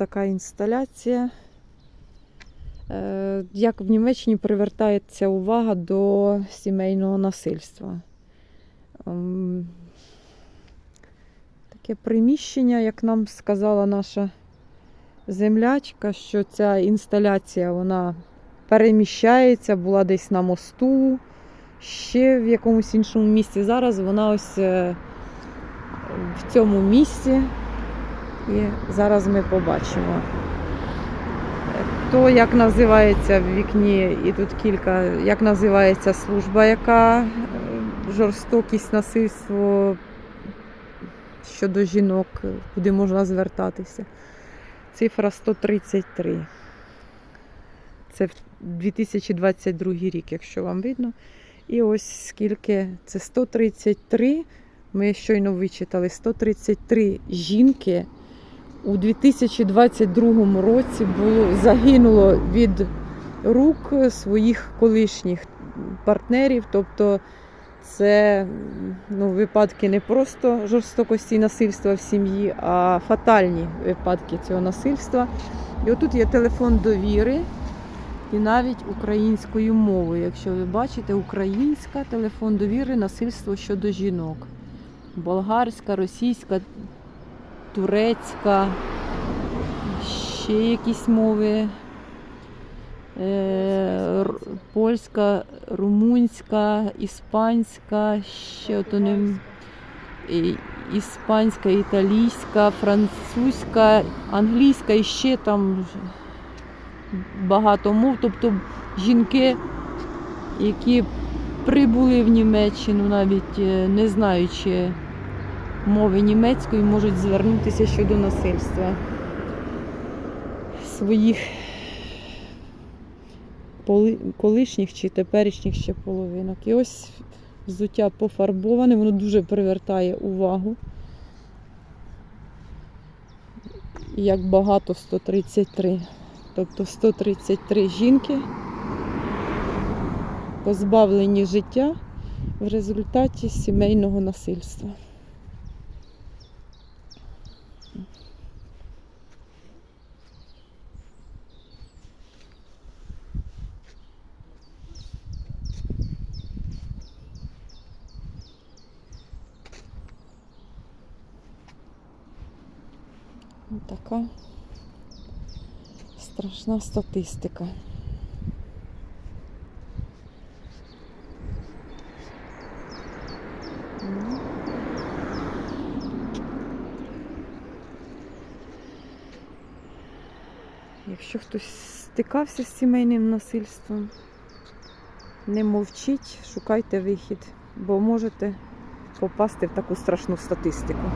така інсталяція. Е, Як в Німеччині привертається увага до сімейного насильства. Ем, Таке приміщення, як нам сказала наша землячка, що ця інсталяція вона переміщається, була десь на мосту, ще в якомусь іншому місці. Зараз вона ось е, в цьому місці. І зараз ми побачимо. То, як називається в вікні, і тут кілька, як називається служба, яка е, жорстокість, насильство щодо жінок, куди можна звертатися. Цифра 133. Це 2022 рік, якщо вам видно. І ось скільки це 133. Ми щойно вичитали 133 жінки у 2022 році було загинуло від рук своїх колишніх партнерів. Тобто це ну, випадки не просто жорстокості насильства в сім'ї, а фатальні випадки цього насильства. І отут є телефон довіри. І навіть українською мовою, якщо ви бачите, українська телефон довіри насильство щодо жінок. Болгарська, російська, турецька, ще якісь мови. Е, польська, румунська, іспанська, ще от і- іспанська, італійська, французька, англійська і ще там багато мов. Тобто жінки, які прибули в Німеччину, навіть е, не знаючи мови німецької, можуть звернутися щодо насильства своїх колишніх чи теперішніх ще половинок. І ось взуття пофарбоване, воно дуже привертає увагу. Як багато 133. Тобто 133 жінки позбавлені життя в результаті сімейного насильства. Така страшна статистика. Якщо хтось стикався з сімейним насильством, не мовчіть, шукайте вихід, бо можете попасти в таку страшну статистику.